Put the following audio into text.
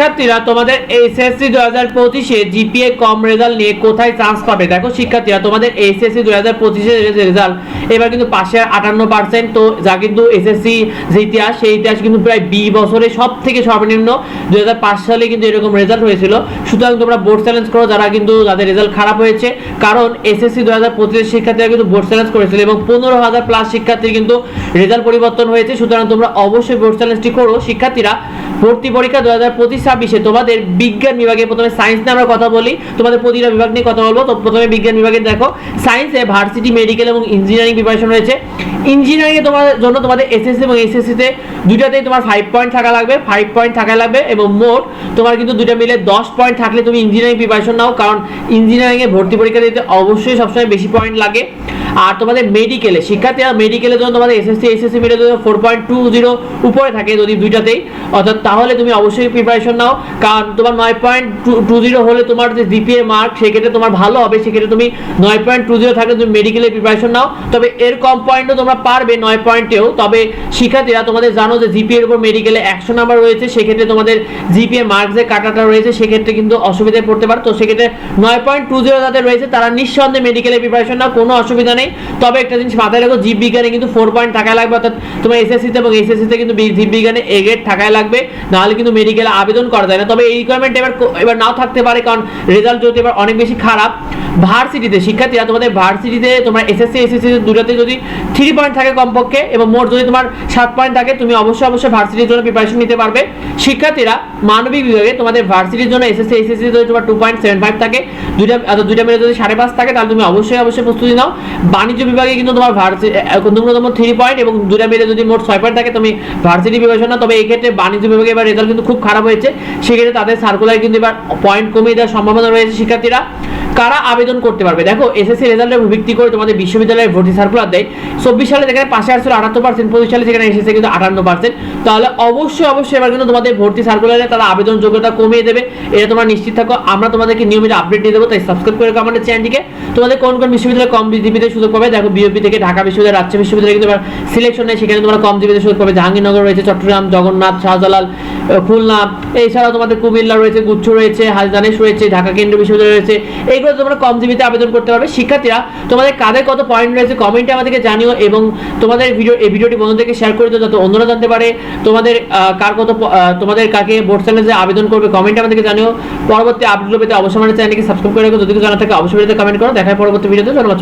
শিক্ষার্থীরা তোমাদের এইচএসসি দু হাজার পঁচিশে জিপিএ কম রেজাল্ট নিয়ে কোথায় চান্স পাবে? দেখো শিক্ষার্থীরা, তোমাদের এইচএসসি দু হাজার পঁচিশের রেজাল্ট এবার কিন্তু পাশে আটান্ন পার্সেন্ট তো যা কিন্তু এসএসসি যে ইতিহাস, সেই ইতিহাস কিন্তু প্রায় বি বছরে সব থেকে সর্বনিম্ন। দু হাজার পাঁচ সালে কিন্তু এরকম রেজাল্ট হয়েছিল। সুতরাং তোমরা বোর্ড চ্যালেঞ্জ করো, যারা কিন্তু যাদের রেজাল্ট খারাপ হয়েছে। কারণ এসএসসি দু হাজার পঁচিশের শিক্ষার্থীরা কিন্তু বোর্ড চ্যালেঞ্জ করেছিল এবং পনেরো হাজার প্লাস শিক্ষার্থীর কিন্তু রেজাল্ট পরিবর্তন হয়েছে। সুতরাং তোমরা অবশ্যই বোর্ড চ্যালেঞ্জটি করো। শিক্ষার্থীরা ভর্তি পরীক্ষা দু হাজার পঁচিশ ছাব্বিশে। তোমাদের বিজ্ঞান বিভাগে প্রথমে সায়েন্স নিয়ে আমরা কথা বলি, তোমাদের প্রতিটা বিভাগ নিয়ে কথা বলব। তো প্রথমে বিজ্ঞান বিভাগে দেখো, সায়েন্সে ভার্সিটি, মেডিকেল এবং ইঞ্জিনিয়ারিং প্রিপারেশন রয়েছে। ইঞ্জিনিয়ারিং এ তোমাদের জন্য তোমাদের এসএসসি এবং এসএসসি তে দুইটাতেই তোমার ফাইভ পয়েন্ট থাকা লাগবে ফাইভ পয়েন্ট থাকা লাগবে এবং মোট তোমার কিন্তু দুইটা মিলে দশ পয়েন্ট থাকলে তুমি ইঞ্জিনিয়ারিং প্রিপারেশন নাও। কারণ ইঞ্জিনিয়ারিং এ ভর্তি পরীক্ষা দিতে অবশ্যই সবসময় বেশি পয়েন্ট লাগে। আর তোমাদের মেডিকেলে শিক্ষার্থীরা মেডিকেলের জন্য তোমাদের এসএসসি এসএসসি যদি ফোর পয়েন্ট টু জিরো উপরে থাকে যদি দুইটাতেই। অর্থাৎ তাহলে তুমি অবশ্যই প্রিপারেশন নাও। কারণ তোমার নয় পয়েন্ট টু জিরো হলে তোমার যে জিপিএ মার্ক সেক্ষেত্রে তোমার ভালো হবে। সেক্ষেত্রে তুমি নয় পয়েন্ট টু জিরো থাকলে তুমি মেডিকেলে প্রিপারেশন নাও। তবে এর কম পয়েন্টও তোমরা পারবে নয় পয়েন্টেও তবে শিক্ষার্থীরা তোমাদের জানো যে জিপিএ এর উপর মেডিকেলে একশো নাম্বার রয়েছে। সেক্ষেত্রে তোমাদের জিপিএ মার্ক যে কাটাটা রয়েছে। সেক্ষেত্রে কিন্তু অসুবিধায় পড়তে পারো। তো সেক্ষেত্রে নয় পয়েন্ট টু জিরো যাদের রয়েছে, তারা নিঃসন্দেহে মেডিকেলে প্রিপারেশন নাও। কোনো অসুবিধা নেই। তবে একটা জিনিস মাথায় রাখো, জীব বিজ্ঞানে কিন্তু ফোর পয়েন্ট টাকা লাগবে, অর্থাৎ তোমার এসএসসিতে এবং এসএসসিতে কিন্তু জীব বিজ্ঞানে এ গ্রেড টাকায় লাগবে, নাহলে কিন্তু মেডিকেলে আবেদন করা যায় না। তবে এই রিকোয়ারমেন্ট এবার এবার নাও থাকতে পারে, কারণ রেজাল্ট যদি এবার অনেক বেশি খারাপ ভার্সিটিতে শিক্ষার্থীরা তোমাদের ভার্সিটিতে তোমার এসএসসি এসএসসি দুটাতে যদি থ্রি পয়েন্ট থাকে কমপক্ষে এবং মোট যদি তোমার সাত পয়েন্ট থাকে, তুমি অবশ্যই অবশ্যই ভার্সিটির জন্য প্রিপারেশন নিতে পারবে। শিক্ষার্থীরা মানবিক বিভাগে তোমাদের ভার্সিটির জন্য এসএসসি এসএসসি যদি তোমার টু পয়েন্ট সেভেন ফাইভ থাকে, দুইটা দুইটা মিলে যদি সাড়ে পাঁচ থাকে, তাহলে তুমি অবশ্যই অবশ্যই প্রস্তুতি নাও। বাণিজ্য বিভাগে কিন্তু তোমার ভার্সিটি ন্যূনতম থ্রি পয়েন্ট এবং দুটা মিলে যদি মোট ছয় পয়েন্ট থাকে, তুমি ভার্সিটি বিবেচনা তবে এক্ষেত্রে ক্ষেত্রে বাণিজ্য বিভাগে এবার রেজাল্ট কিন্তু খুব খারাপ হয়েছে। সেক্ষেত্রে তাদের সার্কুলার কিন্তু এবার পয়েন্ট কমিয়ে দেওয়ার সম্ভাবনা রয়েছে শিক্ষার্থীরা। কারা আবেদন করতে পারবে? দেখো এসএসসি রেজাল্টের ভিত্তি করে তোমাদের বিশ্ববিদ্যালয়ের ভর্তি সার্কুলার দেয়। চব্বিশ সালে যেখানে পাশে আসছিল আটাত্তর পার্সেন্ট পঁচিশ সালে সেখানে এসেছে কিন্তু আটান্ন পার্সেন্ট তাহলে অবশ্যই অবশ্যই এবার কিন্তু তোমাদের ভর্তি সার্কুলারে তারা আবেদন যোগ্যতা কমিয়ে দেবে। এটা তোমরা নিশ্চিত থাকো। আমরা তোমাদেরকে নিয়মিত আপডেট দিয়ে দেবো, তাই সাবস্ক্রাইব করে রাখো আমাদের চ্যানেলটিকে তোমাদের কোন কোন বিশ্ববিদ্যালয়ে কম জিপিতে সুযোগ পাবে? দেখো বিওপি থেকে ঢাকা বিশ্ববিদ্যালয়, রাজ্য বিশ্ববিদ্যালয়ে কিন্তু এবার সিলেকশন নেই সেখানে তোমরা কম জিপিতে সুযোগ পাবে। জাহাঙ্গীরনগর রয়েছে, চট্টগ্রাম, জগন্নাথ, শাহজালাল খুলনা। এছাড়াও তোমাদের কুমিল্লা রয়েছে গুচ্ছ রয়েছে হাজদানেশ রয়েছে, ঢাকা কেন্দ্রীয় বিশ্ববিদ্যালয় রয়েছে। এইগুলো তোমরা কম জিবিতে আবেদন করতে পারবে। শিক্ষার্থীরা, তোমাদের কাদের কত পয়েন্ট রয়েছে কমেন্টে আমাদেরকে জানিও এবং তোমাদের ভিডিও এই ভিডিওটি বন্ধুদেরকে শেয়ার করে দিও যাতে অন্যরা জানতে পারে তোমাদের কার কত তোমাদের কাকে বোর্ড চ্যালেঞ্জে আবেদন করবে কমেন্টে আমাদেরকে জানিও। পরবর্তী আপডেট পেতে অবশ্যই আমাদের চ্যানেলকে সাবস্ক্রাইব করে রাখো। যদি কিছু জানা থাকে অবশ্যই কমেন্ট করো। দেখা হয় পরবর্তী ভিডিওতে ধন্যবাদ।